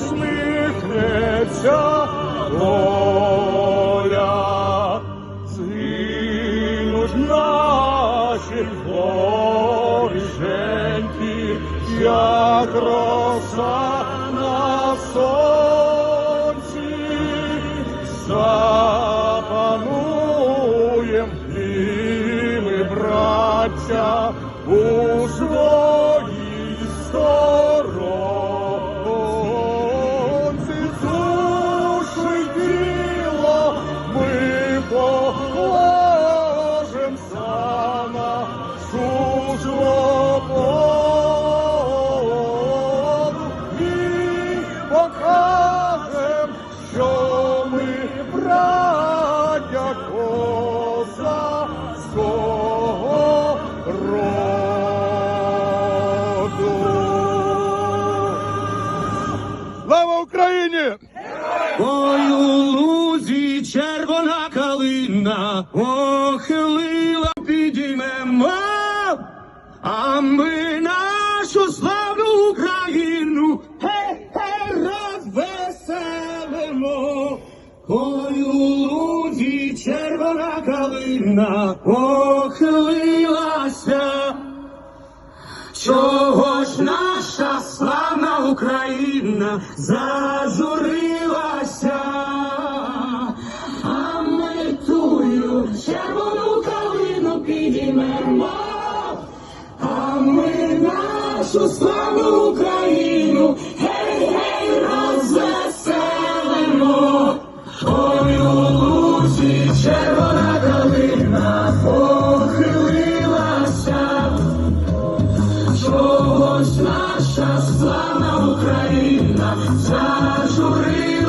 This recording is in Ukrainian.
усміхнеться доля, згинуть наші горішеньки, як роса на сонці. Запануєм і ми, браття, у свої. Свободу і покажем, що ми браття козацького роду. Слава Україні! Ой, у лузі червона калина підіймемо, а ми нашу славну Україну гей-гей розвеселимо. Ой, у червона калина охилилася. Чого ж наша славна Україна зажурилася, нашу славну Україну гей-гей розвеселимо. Ой, у лузі червона калина похилилася. Чогось наша славна Україна зажурилася.